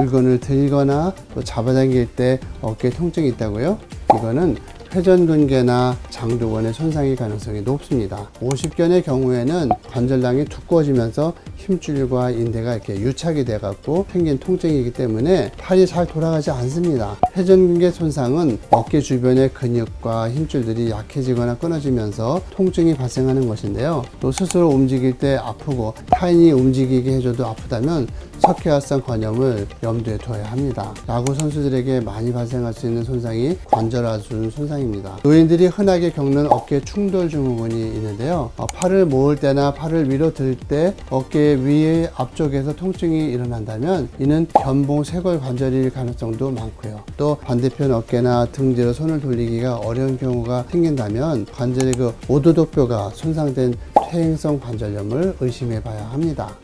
물건을 들거나 또 잡아당길 때 어깨 통증이 있다고요? 이거는 회전근개나 장두건의 손상의 가능성이 높습니다. 50견의 경우에는 관절낭이 두꺼워지면서 힘줄과 인대가 이렇게 유착이 돼 갖고 생긴 통증이기 때문에 팔이 잘 돌아가지 않습니다. 회전근개 손상은 어깨 주변의 근육과 힘줄들이 약해지거나 끊어지면서 통증이 발생하는 것인데요. 또 스스로 움직일 때 아프고 타인이 움직이게 해줘도 아프다면 석회화성 관염을 염두에 둬야 합니다. 야구 선수들에게 많이 발생할 수 있는 손상이 관절하순 손상입니다. 노인들이 흔하게 겪는 어깨 충돌 증후군이 있는데요. 어, 팔을 모을 때나 팔을 위로 들 때 어깨 위에 앞쪽에서 통증이 일어난다면 이는 견봉 쇄골 관절일 가능성도 많고요. 또 반대편 어깨나 등 뒤로 손을 돌리기가 어려운 경우가 생긴다면 관절의 그 오도독뼈가 손상된 퇴행성 관절염을 의심해 봐야 합니다.